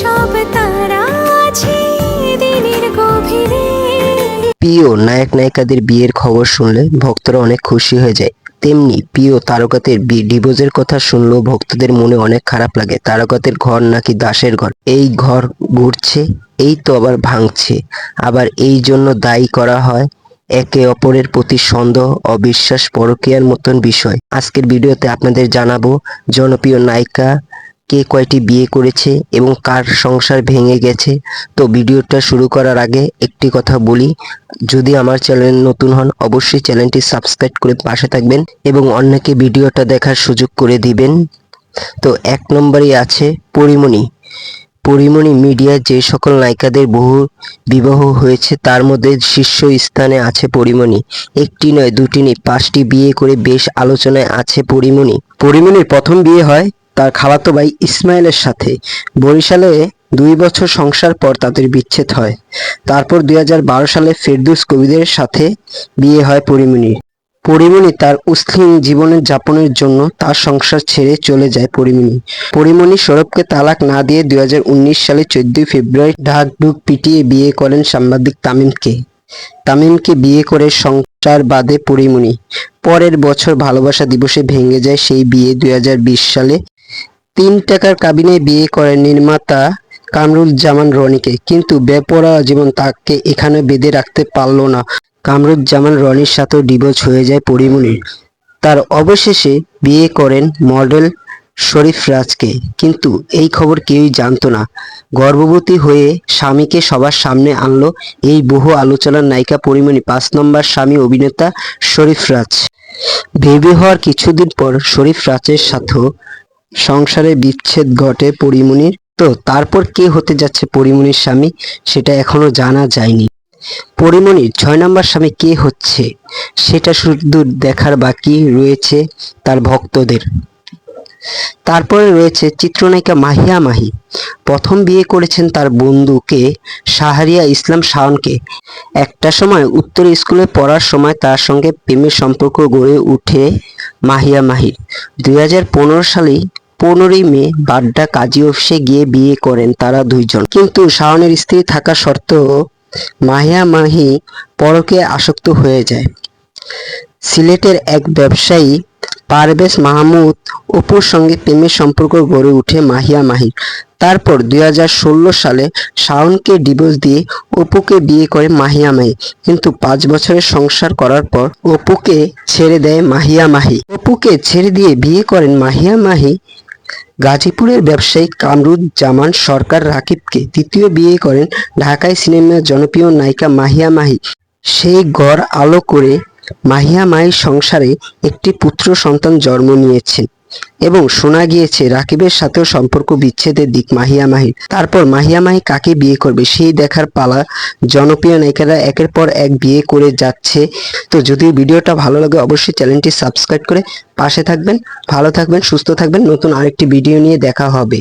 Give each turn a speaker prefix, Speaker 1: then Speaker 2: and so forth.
Speaker 1: সব তারা আছে দিনের গভীরে। প্রিয় নায়ক নায়িকাদের বিয়ের খবর শুনলে ভক্তরা অনেক খুশি হয়ে যায়। তেমনি প্রিয় তারকাতের ডিভোর্সের কথা শুনলেও ভক্তদের মনে অনেক খারাপ লাগে। তারকাতের ঘর নাকি দাসের ঘর। এই ঘর ঘুরছে, এই তো আবার ভাঙছে। আবার এই জন্য দায়ী করা হয় একে অপরের প্রতি সন্দেহ, অবিশ্বাস, পরকীয়ার মতন বিষয়। আজকের ভিডিওতে আপনাদের জানাব, জনপ্রিয় নায়িকা কে কয়টি বিয়ে করেছে এবং কার সংসার ভেঙে গেছে, তো ভিডিওটা শুরু করার আগে একটি কথা বলি। যদি আমার চ্যানেল নতুন হন, অবশ্যই চ্যানেলটি সাবস্ক্রাইব করে পাশে থাকবেন এবং অন্যকে ভিডিওটা দেখার সুযোগ করে দিবেন। তো এক নম্বরে আছে পরিমণি। পরিমণি মিডিয়া যে সকল নায়িকাদের বহু বিবাহ হয়েছে, তার মধ্যে শীর্ষ স্থানে আছে পরিমণি। একটি নয়, দুটি নয়, পাঁচটি বিয়ে করে বেশ আলোচনায় আছে পরিমণি। পরিমণির প্রথম বিয়ে হয় তার খালাতো ভাই ইসমাইলের সাথে। বরিশালে দুই বছর সংসার পর তাদের বিচ্ছেদ হয়। তারপর দুই সালে ফেরদুস কবিদের সাথে বিয়ে হয় পরিমণির। পরিমণি তার উসলিম জীবনের যাপনের জন্য তার সংসার ছেড়ে চলে যায় পরিমণি। পরিমণি সৌরভকে তালাক না দিয়ে দুই হাজার উনিশ সালে চোদ্দই ফেব্রুয়ারি ঢাক ঢুক পিটিয়ে বিয়ে করেন সাংবাদিক তামিমকে। তামিমকে বিয়ে করে সংসার বাদে পরিমণি। পরের বছর ভালোবাসা দিবসে ভেঙে যায় সেই বিয়ে দুই হাজার বিশ সালে। তিন টাকার কাবিনে বিয়ে করেন নির্মাতা কামরুল জামান রনিকে। কিন্তু বেপরা জীবন তাকে এখানে বেঁধে রাখতে পারল না। কামরুজ্জামান রনির সাথেও ডিভোর্স হয়ে যায় পরিমণির তার অবশেষে বিয়ে করেন মডেল শরীফ রাজকে। কিন্তু এই খবর কেউই জানতো না। গর্ভবতী হয়ে স্বামীকে সবার সামনে আনলো এই বহু আলোচনার নায়িকা পরিমণি। পাঁচ নম্বর স্বামী অভিনেতা শরীফ রাজ। বেবি হওয়ার কিছুদিন পর শরীফ রাজের সাথেও সংসারে বিচ্ছেদ ঘটে পরিমণির। তো তারপর কে হতে যাচ্ছে পরিমণির স্বামী, সেটা এখনও জানা যায়নি। পরিমণির ছয় নম্বর স্বামী কে হচ্ছে, সেটা শুধু দেখার বাকি রয়েছে তার ভক্তদের। তারপরে রয়েছে চিত্রনায়িকা মাহিয়া মাহি। প্রথম বিয়ে করেছেন তার বন্ধুকে শাহরিয়া ইসলাম শাওনকে। একটা সময় উত্তর স্কুলে পড়ার সময় তার সঙ্গে প্রেমের সম্পর্ক গড়ে উঠে মাহিয়া মাহির দুই সালে পনেরোই মে বাড্ডা কাজী অফিসে গিয়ে বিয়ে করেন তারা দুইজন। কিন্তু শাওনের স্ত্রী থাকা সত্ত্বেও মাহিয়া মাহি পরকে আসক্ত হয়ে যায়। সিলেটের এক ব্যবসায়ী পারভেজ মাহমুদ অপুর সঙ্গে প্রেমের সম্পর্ক গড়ে ওঠে মাহিয়া মাহির তারপর দুই হাজার ষোলো সালে শাওনকে ডিভোর্স দিয়ে অপুকে বিয়ে করে মাহিয়া মাহি। কিন্তু পাঁচ বছরের সংসার করার পর অপুকে ছেড়ে দেয় মাহিয়া মাহি। অপুকে ছেড়ে দিয়ে বিয়ে করেন মাহিয়া মাহি গাজীপুরের ব্যবসায়ী কামরুজ্জামান সরকার রাকিবকে দ্বিতীয় বিয়ে করেন ঢাকায় সিনেমার জনপ্রিয় নায়িকা মাহিয়া মাহি। সেই গড় আলো করে মাহিয়া মাহির সংসারে একটি পুত্র সন্তান জন্ম নিয়েছেন এবং শোনা গিয়েছে, রাকিবের সাথেও সম্পর্ক বিচ্ছেদের দিক মাহিয়া মাহি তারপর মাহিয়া মাহি কাকে বিয়ে করবে সেই দেখার পালা জনপ্রিয় নায়িকারা একের পর এক বিয়ে করে যাচ্ছে। তো যদি ভিডিওটা ভালো লাগে, অবশ্যই চ্যানেলটি সাবস্ক্রাইব করে পাশে থাকবেন, ভালো থাকবেন, সুস্থ থাকবেন। নতুন আরেকটি ভিডিও নিয়ে দেখা হবে।